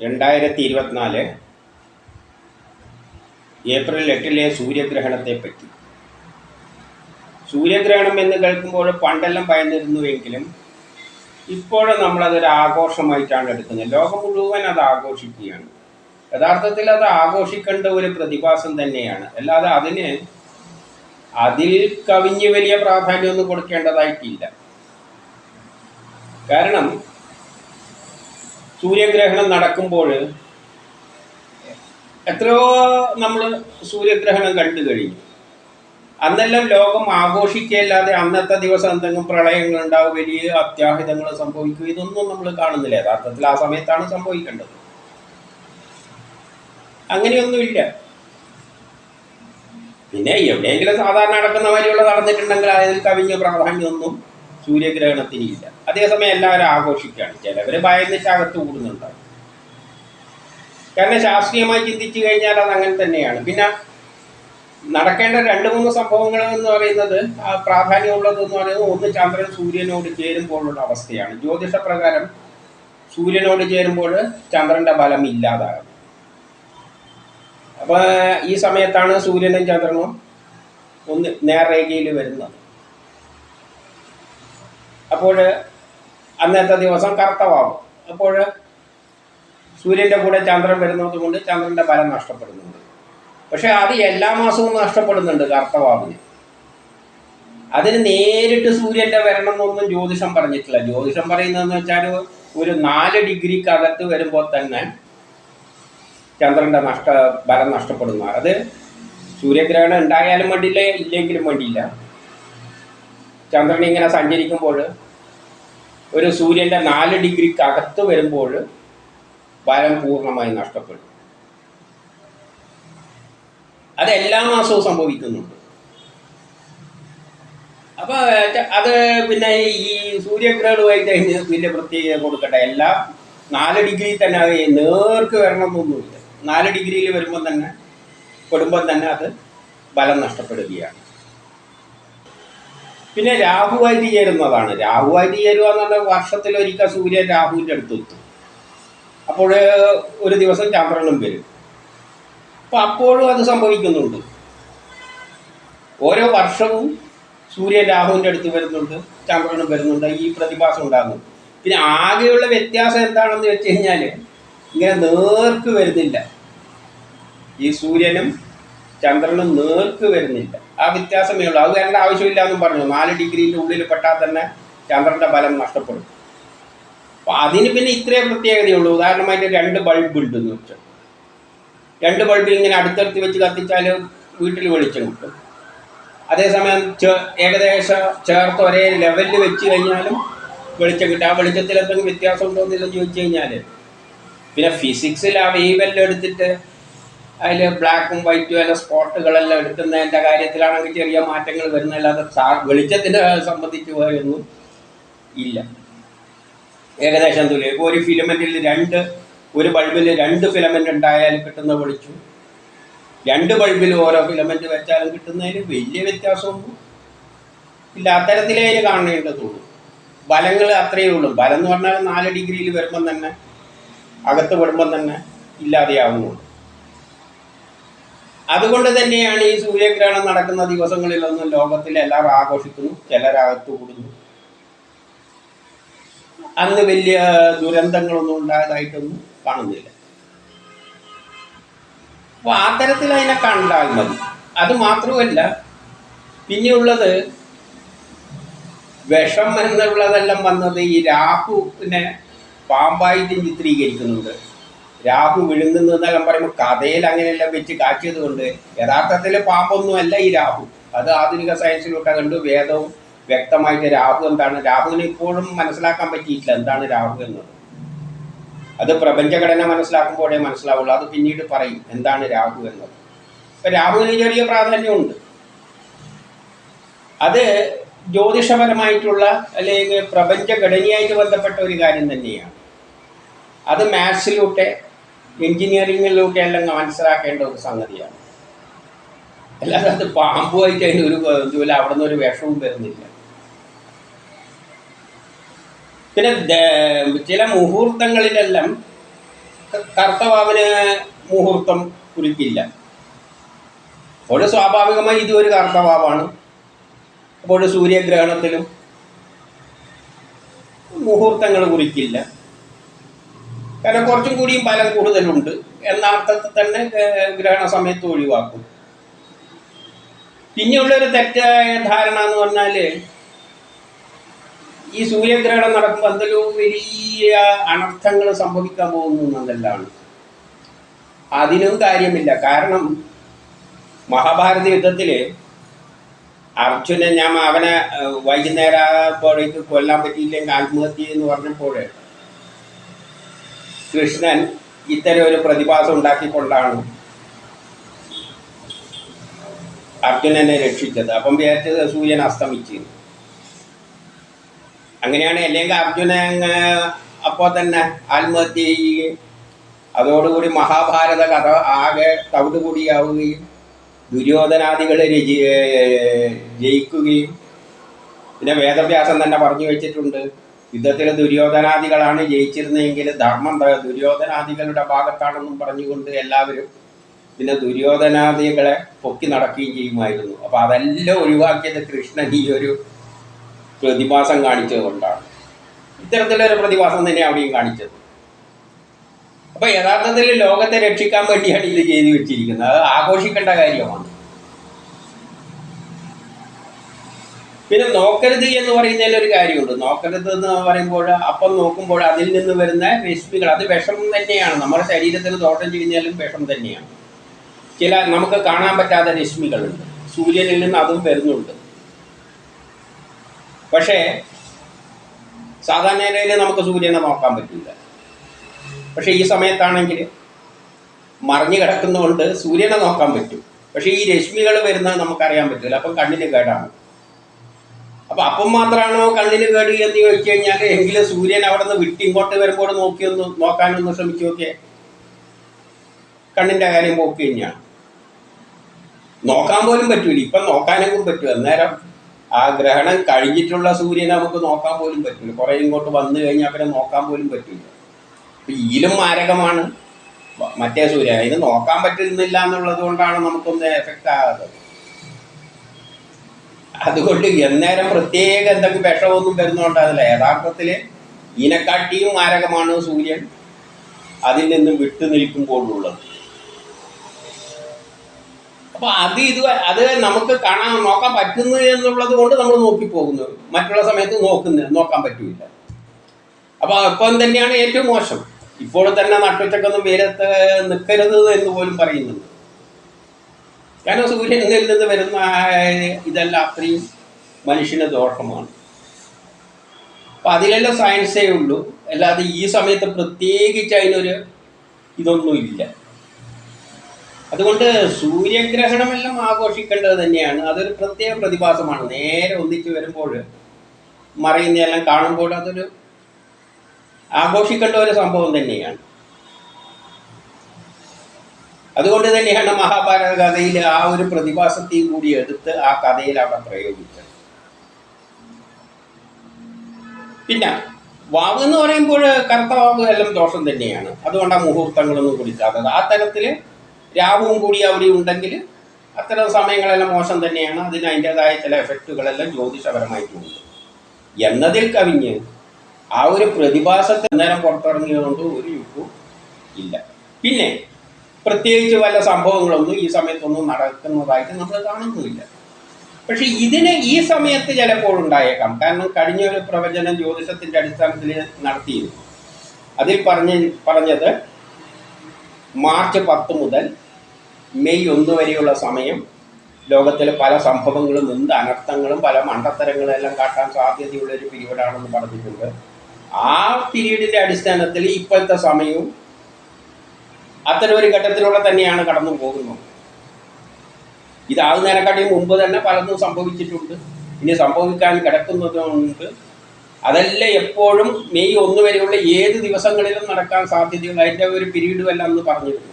രണ്ടായിരത്തി ഇരുപത്തിനാല് ഏപ്രിൽ എട്ടിലെ സൂര്യഗ്രഹണത്തെ പറ്റി സൂര്യഗ്രഹണം എന്ന് കേൾക്കുമ്പോൾ പണ്ടെല്ലാം ഭയന്നിരുന്നുവെങ്കിലും ഇപ്പോഴും നമ്മളതൊരു ആഘോഷമായിട്ടാണ് എടുക്കുന്നത്. ലോകം മുഴുവൻ അത് ആഘോഷിക്കുകയാണ്. യഥാർത്ഥത്തിൽ അത് ആഘോഷിക്കേണ്ട ഒരു പ്രതിഭാസം തന്നെയാണ്. അല്ലാതെ അതിന് അതിൽ കവിഞ്ഞ് വലിയ പ്രാധാന്യമൊന്നും കൊടുക്കേണ്ടതായിട്ടില്ല. കാരണം സൂര്യഗ്രഹണം നടക്കുമ്പോൾ എത്രയോ നമ്മൾ സൂര്യഗ്രഹണം കണ്ടു കഴിഞ്ഞു. അന്നെല്ലാം ലോകം ആഘോഷിക്കുകയല്ലാതെ അന്നത്തെ ദിവസം എന്തെങ്കിലും പ്രളയങ്ങൾ ഉണ്ടാവും വലിയ അത്യാഹിതങ്ങൾ സംഭവിക്കും ഇതൊന്നും നമ്മൾ കാണുന്നില്ല. യഥാർത്ഥത്തിൽ ആ സമയത്താണ് സംഭവിക്കേണ്ടത്. അങ്ങനെയൊന്നുമില്ല. പിന്നെ എവിടെയെങ്കിലും സാധാരണ നടക്കുന്ന മാതിരിയുള്ള നടന്നിട്ടുണ്ടെങ്കിൽ അതിൽ കവിഞ്ഞ പ്രാധാന്യമൊന്നും സൂര്യഗ്രഹണത്തിനില്ല. അതേസമയം എല്ലാവരും ആഘോഷിക്കുകയാണ്. ചിലവർ ഭയന്നിട്ട് അകത്ത് കൂടുന്നുണ്ടാവും. കാരണം ശാസ്ത്രീയമായി ചിന്തിച്ചു കഴിഞ്ഞാൽ അത് അങ്ങനെ തന്നെയാണ്. പിന്നെ നടക്കേണ്ട രണ്ട് മൂന്ന് സംഭവങ്ങൾ എന്ന് പറയുന്നത് ആ പ്രാധാന്യമുള്ളത് എന്ന് പറയുന്നത് ഒന്ന് ചന്ദ്രൻ സൂര്യനോട് ചേരുമ്പോഴുള്ള അവസ്ഥയാണ്. ജ്യോതിഷ പ്രകാരം സൂര്യനോട് ചേരുമ്പോൾ ചന്ദ്രന്റെ ബലം ഇല്ലാതാകും. അപ്പോൾ ഈ സമയത്താണ് സൂര്യനും ചന്ദ്രനും ഒന്ന് നേർരേഖയിൽ വരുന്നത്. അപ്പോൾ അന്നത്തെ ദിവസം കറുത്തവാകും അപ്പോൾ സൂര്യന്റെ കൂടെ ചന്ദ്രൻ വരുന്നത് കൊണ്ട് ചന്ദ്രന്റെ ബലം നഷ്ടപ്പെടുന്നുണ്ട്. പക്ഷെ അത് എല്ലാ മാസവും നഷ്ടപ്പെടുന്നുണ്ട് കർത്തവാവിന് അതിന് നേരിട്ട് സൂര്യന്റെ വരണം എന്നൊന്നും ജ്യോതിഷം പറഞ്ഞിട്ടില്ല. ജ്യോതിഷം പറയുന്നതെന്ന് വെച്ചാൽ ഒരു നാല് ഡിഗ്രിക്ക് അകത്ത് വരുമ്പോൾ തന്നെ ചന്ദ്രന്റെ നഷ്ട ബലം നഷ്ടപ്പെടുന്നു. അത് സൂര്യഗ്രഹണം ഉണ്ടായാലും വേണ്ടിയില്ല ഇല്ലെങ്കിലും വേണ്ടിയില്ല. ചന്ദ്രൻ ഇങ്ങനെ സഞ്ചരിക്കുമ്പോൾ ഒരു സൂര്യന്റെ നാല് ഡിഗ്രിക്ക് അകത്ത് വരുമ്പോൾ ബലം പൂർണമായി നഷ്ടപ്പെടും. അത് എല്ലാ മാസവും സംഭവിക്കുന്നുണ്ട്. അപ്പോൾ അത് പിന്നെ ഈ സൂര്യഗ്രഹണമായിട്ട് കഴിഞ്ഞ് പിന്നെ പ്രത്യേകത കൊടുക്കട്ടെ. എല്ലാം നാല് ഡിഗ്രി തന്നെ അത് നേർക്ക് വരണമെന്നൊന്നുമില്ല. നാല് ഡിഗ്രിയിൽ വരുമ്പോൾ തന്നെ പെടുമ്പോൾ തന്നെ അത് ബലം നഷ്ടപ്പെടുകയാണ്. പിന്നെ രാഹുവായിട്ട് ചേരുന്നതാണ് രാഹുവായിട്ട് ചേരുക എന്ന് പറഞ്ഞാൽ വർഷത്തിലൊരിക്കൽ സൂര്യൻ രാഹുവിന്റെ അടുത്തെത്തും അപ്പോൾ ഒരു ദിവസം ചന്ദ്രനും വരും. അപ്പം അപ്പോഴും അത് സംഭവിക്കുന്നുണ്ട്. ഓരോ വർഷവും സൂര്യൻ രാഹുവിന്റെ അടുത്ത് വരുന്നുണ്ട് ചന്ദ്രനും വരുന്നുണ്ട് ഈ പ്രതിഭാസം ഉണ്ടാകുന്നു പിന്നെ ആകെയുള്ള വ്യത്യാസം എന്താണെന്ന് വെച്ച് കഴിഞ്ഞാൽ ഇങ്ങനെ നേർക്ക് വരുന്നില്ല. ഈ സൂര്യനും ചന്ദ്രനും നേർക്ക് വരുന്നില്ല. ആ വ്യത്യാസമേ ഉള്ളൂ. അത് വരേണ്ട ആവശ്യമില്ല എന്നും പറഞ്ഞു. നാല് ഡിഗ്രീന്റെ ഉള്ളിൽ പെട്ടാൽ തന്നെ ചന്ദ്രന്റെ ബലം നഷ്ടപ്പെടും. അപ്പോൾ അതിന് പിന്നെ ഇത്രേ പ്രത്യേകതയുള്ളൂ. ഉദാഹരണമായിട്ട് രണ്ട് ബൾബ് ഉണ്ടെന്ന് വെച്ചാൽ രണ്ട് ബൾബ് ഇങ്ങനെ അടുത്തടുത്ത് വെച്ച് കത്തിച്ചാൽ വീട്ടിൽ വെളിച്ചം കിട്ടും. അതേസമയം ഏകദേശം ചേർത്ത് ഒരേ ലെവലിൽ വെച്ച് കഴിഞ്ഞാലും വെളിച്ചം കിട്ടും. ആ വെളിച്ചത്തിൽ എന്തെങ്കിലും വ്യത്യാസം ഉണ്ടോ എന്നെല്ലാം ചോദിച്ചു കഴിഞ്ഞാൽ പിന്നെ ഫിസിക്സിൽ ആ വെയ്വെല്ലാം എടുത്തിട്ട് അതിൽ ബ്ലാക്കും വൈറ്റും അല്ല സ്പോട്ടുകളെല്ലാം എടുക്കുന്നതിന്റെ കാര്യത്തിലാണെങ്കിൽ ചെറിയ മാറ്റങ്ങൾ വരുന്നതല്ലാതെ വെളിച്ചത്തിനെ സംബന്ധിച്ച് പോയൊന്നും ഇല്ല. ഏകദേശം തുല്യം. ഇപ്പോൾ ഒരു ഫിലമെന്റിൽ രണ്ട് ഒരു ബൾബിൽ രണ്ട് ഫിലമെന്റ് ഉണ്ടായാൽ കിട്ടുന്ന വെളിച്ചം. രണ്ട് ബൾബിൽ ഓരോ ഫിലമെന്റ് വെച്ചാലും കിട്ടുന്നതിന് വലിയ വ്യത്യാസമൊന്നും ഇല്ല അത്തരത്തിലേ അതിന് കാണേണ്ടതുള്ളൂ. ബലങ്ങൾ അത്രയേ ഉള്ളൂ. ബലം എന്ന് പറഞ്ഞാൽ നാല് ഡിഗ്രിയിൽ വരുമ്പം തന്നെ അകത്ത് വരുമ്പം തന്നെ ഇല്ലാതെയാവുന്നുള്ളൂ അതുകൊണ്ട് തന്നെയാണ് ഈ സൂര്യഗ്രഹണം നടക്കുന്ന ദിവസങ്ങളിലൊന്നും ലോകത്തിൽ എല്ലാവരും ആഘോഷിക്കുന്നു ചിലരകത്ത് കൂടുന്നു. അന്ന് വലിയ ദുരന്തങ്ങളൊന്നും ഉണ്ടായതായിട്ടൊന്നും കാണുന്നില്ല. അപ്പോൾ ആ തരത്തിൽ അതിനെ കണ്ടാൽ മതി. അത് മാത്രമല്ല പിന്നെയുള്ളത് വിഷം എന്നുള്ളതെല്ലാം വന്നത് ഈ രാഹുവിനെ പാമ്പായിട്ട് ചിത്രീകരിക്കുന്നുണ്ട്. രാഹു വിഴുങ്ങുന്നു എന്നെല്ലാം പറയുമ്പോൾ കഥയിൽ അങ്ങനെയെല്ലാം വെച്ച് കാച്ചിയത് കൊണ്ട് യഥാർത്ഥത്തിൽ പാമ്പൊന്നുമല്ല ഈ രാഹു. അത് ആധുനിക സയൻസിലൂടെ കണ്ടു. വേദവും വ്യക്തമായിട്ട് രാഹു എന്താണ്? രാഹുവിന് ഇപ്പോഴും മനസ്സിലാക്കാൻ പറ്റിയിട്ടില്ല. എന്താണ് രാഹു എന്നത്? അത് പ്രപഞ്ചഘടന മനസ്സിലാക്കുമ്പോഴേ മനസ്സിലാവുള്ളൂ. അത് പിന്നീട് പറയും എന്താണ് രാഹു എന്നത്? ഇപ്പൊ രാഹുവിന് ചെറിയ പ്രാധാന്യമുണ്ട്. അത് ജ്യോതിഷപരമായിട്ടുള്ള അല്ലെങ്കിൽ പ്രപഞ്ചഘടനയായിട്ട് ബന്ധപ്പെട്ട ഒരു കാര്യം തന്നെയാണ്. അത് മാത്സിലൂടെ എഞ്ചിനീയറിങ്ങിലൂടെ എല്ലാം മനസ്സിലാക്കേണ്ട ഒരു സംഗതിയാണ്. അല്ലാതെ അത് പാമ്പുമായിട്ട് അതിന് ഒരു ജോലി അവിടെ നിന്ന് ഒരു വിഷവും വരുന്നില്ല. പിന്നെ ചില മുഹൂർത്തങ്ങളിലെല്ലാം കർത്തവാവിന് മുഹൂർത്തം കുറിക്കില്ല. അപ്പോൾ സ്വാഭാവികമായി ഇത് ഒരു കർത്തവാവാണ്. അപ്പോൾ സൂര്യഗ്രഹണത്തിലും മുഹൂർത്തങ്ങൾ കുറിക്കില്ല. കാരണം കുറച്ചും കൂടിയും ഫലം കൂടുതലുണ്ട്. എന്ന അർത്ഥത്തിൽ തന്നെ ഗ്രഹണ സമയത്ത് ഒഴിവാക്കും. പിന്നെയുള്ളൊരു തെറ്റായ ധാരണ എന്ന് പറഞ്ഞാൽ ഈ സൂര്യഗ്രഹണം നടക്കുമ്പോൾ എന്തെങ്കിലും വലിയ അനർത്ഥങ്ങൾ സംഭവിക്കാൻ പോകുന്നു എന്നതെല്ലാണ് അതിനും കാര്യമില്ല. കാരണം മഹാഭാരത യുദ്ധത്തിൽ അർജുനൻ ഞാൻ അവനെ വൈകുന്നേരം വൈകുന്നേരപ്പോഴേക്ക് കൊല്ലാൻ പറ്റിയില്ലെങ്കിൽ ആത്മഹത്യ എന്ന് പറഞ്ഞപ്പോൾ കൃഷ്ണൻ ഇത്തരം ഒരു പ്രതിഭാസം ഉണ്ടാക്കിക്കൊണ്ടാണ് അർജുനനെ രക്ഷിച്ചത്. അപ്പം വിചാരിച്ചത് സൂര്യൻ അസ്തമിച്ചു. അങ്ങനെയാണ് അല്ലെങ്കിൽ അർജുനൻ അപ്പോൾ തന്നെ ആത്മഹത്യ ചെയ്യുകയും അതോടുകൂടി മഹാഭാരത കഥ ആകെ തവിടുകൂടിയാവുകയും ദുര്യോധനാദികൾ രചി ജയിക്കുകയും. പിന്നെ വേദവ്യാസം തന്നെ പറഞ്ഞു വെച്ചിട്ടുണ്ട്. യുദ്ധത്തിൽ ദുര്യോധനാദികളാണ് ജയിച്ചിരുന്നതെങ്കിൽ ധർമ്മം ദുര്യോധനാദികളുടെ ഭാഗത്താണെന്നും പറഞ്ഞുകൊണ്ട് എല്ലാവരും പിന്നെ ദുര്യോധനാദികളെ പൊക്കി നടക്കുകയും ചെയ്യുമായിരുന്നു. അപ്പോൾ അതെല്ലാം ഒഴിവാക്കിയത് കൃഷ്ണൻ ഈ ഒരു പ്രതിഭാസം കാണിച്ചത് കൊണ്ടാണ്. ഇത്തരത്തിലൊരു പ്രതിഭാസം തന്നെ അവിടെയും കാണിച്ചത്. അപ്പൊ യഥാർത്ഥത്തിൽ ലോകത്തെ രക്ഷിക്കാൻ വേണ്ടിയാണ് ഇത് ചെയ്തു വെച്ചിരിക്കുന്നത്. അത് ആഘോഷിക്കേണ്ട കാര്യമാണ്. പിന്നെ നോക്കരുത് എന്ന് പറയുന്നതിൽ ഒരു കാര്യമുണ്ട്. നോക്കരുത് എന്ന് പറയുമ്പോൾ അപ്പം നോക്കുമ്പോൾ അതിൽ നിന്ന് വരുന്ന രശ്മികൾ അത് വിഷം തന്നെയാണ്. നമ്മുടെ ശരീരത്തിൽ ദോഷം ചെയ്യുന്നതിലും വിഷം തന്നെയാണ്. ചില നമുക്ക് കാണാൻ പറ്റാത്ത രശ്മികളുണ്ട് സൂര്യനിൽ നിന്ന് അതും വരുന്നുണ്ട്. പക്ഷേ സാധാരണയിൽ നമുക്ക് സൂര്യനെ നോക്കാൻ പറ്റില്ല. പക്ഷേ ഈ സമയത്താണെങ്കിൽ മറിഞ്ഞു കിടക്കുന്നതുകൊണ്ട് സൂര്യനെ നോക്കാൻ പറ്റും. പക്ഷേ ഈ രശ്മികൾ വരുന്നത് നമുക്കറിയാൻ പറ്റില്ല. അപ്പം കണ്ണിന് കേടാണ്. അപ്പം അപ്പം മാത്രമാണോ കണ്ണിന് കേട് എന്ന് ചോദിച്ചു കഴിഞ്ഞാൽ എങ്കിലും സൂര്യൻ അവിടെ നിന്ന് വിട്ടിങ്ങോട്ട് വരുമ്പോൾ നോക്കിയൊന്ന് നോക്കാനൊന്ന് ശ്രമിച്ചു നോക്കിയേ. കണ്ണിന്റെ കാര്യം പോക്കി തന്നെയാണ് നോക്കാൻ പോലും പറ്റൂല. ഇപ്പൊ നോക്കാനെങ്കിലും പറ്റൂ അന്നേരം ആ ഗ്രഹണം കഴിഞ്ഞിട്ടുള്ള സൂര്യനെ നമുക്ക് നോക്കാൻ പോലും പറ്റില്ല കുറേ ഇങ്ങോട്ട് വന്നു കഴിഞ്ഞാൽ പിന്നെ നോക്കാൻ പോലും പറ്റില്ല അപ്പം ഇതിലും മാരകമാണ് മറ്റേ സൂര്യൻ. അതിന് നോക്കാൻ പറ്റുന്നില്ല എന്നുള്ളത് കൊണ്ടാണ് നമുക്കൊന്ന് എഫക്റ്റ് ആകാത്തത്. അതുകൊണ്ട് എന്നേരം പ്രത്യേക എന്തെങ്കിലും വിഷമൊന്നും വരുന്നുണ്ടാകില്ല യഥാർത്ഥത്തിൽ ഇതിനെക്കാട്ടിയും മാരകമാണ് സൂര്യൻ അതിൽ നിന്നും വിട്ടു നിൽക്കുമ്പോഴുള്ളത്. അപ്പൊ അത് ഇത് അത് നമുക്ക് കാണാൻ നോക്കാൻ പറ്റുന്നു എന്നുള്ളത് കൊണ്ട് നമ്മൾ നോക്കി പോകുന്നു മറ്റുള്ള സമയത്ത് നോക്കുന്ന നോക്കാൻ പറ്റൂല അപ്പൊ അപ്പം തന്നെയാണ് ഏറ്റവും മോശം. ഇപ്പോൾ തന്നെ നട്ടുച്ചക്കൊന്നും വെയിലത്ത് നിൽക്കരുത് എന്ന് പോലും പറയുന്നുണ്ട്. കാരണം സൂര്യനിൽ നിന്ന് വരുന്ന ഇതെല്ലാം അത്രയും മനുഷ്യന് ദോഷമാണ്. അപ്പൊ അതിലെല്ലാം സയൻസേ ഉള്ളൂ. അല്ലാതെ ഈ സമയത്ത് പ്രത്യേകിച്ച് അതിനൊരു ഇതൊന്നുമില്ല അതുകൊണ്ട് സൂര്യഗ്രഹണമെല്ലാം ആഘോഷിക്കേണ്ടത് തന്നെയാണ്. അതൊരു പ്രത്യേക പ്രതിഭാസമാണ്. നേരെ ഒന്നിച്ച് വരുമ്പോൾ മറയുന്നതെല്ലാം കാണുമ്പോൾ അതൊരു ആഘോഷിക്കേണ്ട ഒരു സംഭവം തന്നെയാണ്. അതുകൊണ്ട് തന്നെയാണ് മഹാഭാരത കഥയിൽ ആ ഒരു പ്രതിഭാസത്തെയും കൂടി എടുത്ത് ആ കഥയിൽ അവിടെ പ്രയോഗിച്ചത്. പിന്നെ വാവ് എന്ന് പറയുമ്പോൾ കറുത്ത വാവ് എല്ലാം ദോഷം തന്നെയാണ്. അതുകൊണ്ട് ആ മുഹൂർത്തങ്ങളൊന്നും കുടിക്കാത്തത് ആ തരത്തിൽ രാവും കൂടി അവിടെ ഉണ്ടെങ്കിൽ അത്തരം സമയങ്ങളെല്ലാം മോശം തന്നെയാണ്. അതിന് അതിന്റെതായ ചില എഫക്റ്റുകളെല്ലാം ജ്യോതിഷപരമായിട്ടുണ്ട്. എന്നതിൽ കവിഞ്ഞ് ആ ഒരു പ്രതിഭാസത്തെ നേരം പുറത്തിറങ്ങിയതുകൊണ്ട് ഒരു യുക്തവും ഇല്ല. പിന്നെ പ്രത്യേകിച്ച് വല്ല സംഭവങ്ങളൊന്നും ഈ സമയത്തൊന്നും നടക്കുന്നതായിട്ട് നമ്മൾ കാണുന്നുമില്ല. പക്ഷെ ഇതിന് ഈ സമയത്ത് ചിലപ്പോൾ ഉണ്ടായേക്കാം. കാരണം കഴിഞ്ഞ ഒരു പ്രവചനം ജ്യോതിഷത്തിന്റെ അടിസ്ഥാനത്തിൽ നടത്തിയിരുന്നു. അതിൽ പറഞ്ഞ പറഞ്ഞത് മാർച്ച് പത്ത് മുതൽ മെയ് ഒന്ന് വരെയുള്ള സമയം ലോകത്തിലെ പല സംഭവങ്ങളും എന്ത് അനർത്ഥങ്ങളും പല മണ്ടത്തരങ്ങളും എല്ലാം കാട്ടാൻ സാധ്യതയുള്ള ഒരു പിരീഡാണെന്ന് പറഞ്ഞിട്ടുണ്ട്. ആ പിരീഡിന്റെ അടിസ്ഥാനത്തിൽ ഇപ്പോഴത്തെ സമയവും അത്തരം ഒരു ഘട്ടത്തിലൂടെ തന്നെയാണ് കടന്നു പോകുന്നത്. ഇതാകുന്നതിനെക്കാട്ടിയും മുമ്പ് തന്നെ പലതും സംഭവിച്ചിട്ടുണ്ട്. ഇനി സംഭവിക്കാൻ കിടക്കുന്നതുകൊണ്ട് അതെല്ലാം എപ്പോഴും മെയ് ഒന്ന് വരെയുള്ള ഏത് ദിവസങ്ങളിലും നടക്കാൻ സാധ്യതയുള്ള. അതിന്റെ ഒരു പീരീഡും എല്ലാം അന്ന് പറഞ്ഞിരുന്നു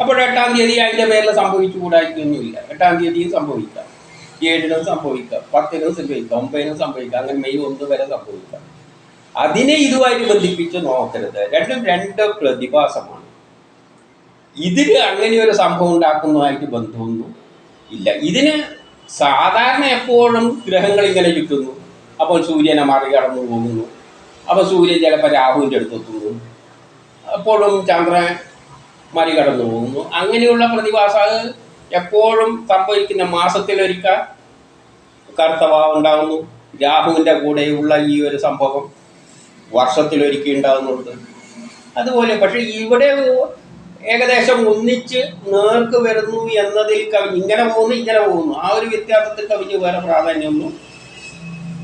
അപ്പോൾ എട്ടാം തീയതി അതിന്റെ പേരിൽ സംഭവിച്ചുകൂടായിക്കൊന്നുമില്ല എട്ടാം തീയതിയും സംഭവിക്കാം. ഏഴിനും സംഭവിക്കാം. പത്തിനും സംഭവിക്കാം. ഒമ്പതിനും സംഭവിക്കാം. അങ്ങനെ മെയ് ഒന്ന് വരെ സംഭവിക്കാം. അതിനെ ഇതുമായിട്ട് ബന്ധിപ്പിച്ച് നോക്കരുത്. രണ്ടും രണ്ട് പ്രതിഭാസമാണ്. ഇതിന് അങ്ങനെ ഒരു സംഭവം ഉണ്ടാക്കുന്നതുമായിട്ട് ബന്ധമൊന്നും ഇല്ല. ഇതിന് സാധാരണ എപ്പോഴും ഗ്രഹങ്ങൾ ഇങ്ങനെ ചുറ്റുന്നു. അപ്പോൾ സൂര്യനെ മറികടന്നു പോകുന്നു. അപ്പോൾ സൂര്യൻ ചിലപ്പോൾ രാഹുവിന്റെ അടുത്തെത്തുന്നു എപ്പോഴും ചന്ദ്രൻ മറികടന്നു പോകുന്നു. അങ്ങനെയുള്ള പ്രതിഭാസം എപ്പോഴും സംഭവിക്കുന്ന മാസത്തിലൊരിക്കൽ കർത്തവ ഉണ്ടാകുന്നു. രാഹുവിന്റെ കൂടെയുള്ള ഈ ഒരു സംഭവം വർഷത്തിലൊരിക്കൽ ഉണ്ടാകുന്നുണ്ട് അതുപോലെ പക്ഷെ ഇവിടെ ഏകദേശം ഒന്നിച്ച് നേർക്ക് വരുന്നു എന്നതിൽ കവിഞ്ഞ് ഇങ്ങനെ പോകുന്നു ഇങ്ങനെ പോകുന്നു. ആ ഒരു വ്യത്യാസത്തിൽ കവിഞ്ഞ് വേറെ പ്രാധാന്യമൊന്നും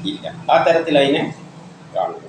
ഇല്ല. ആ തരത്തിൽ അതിനെ കാണുന്നു.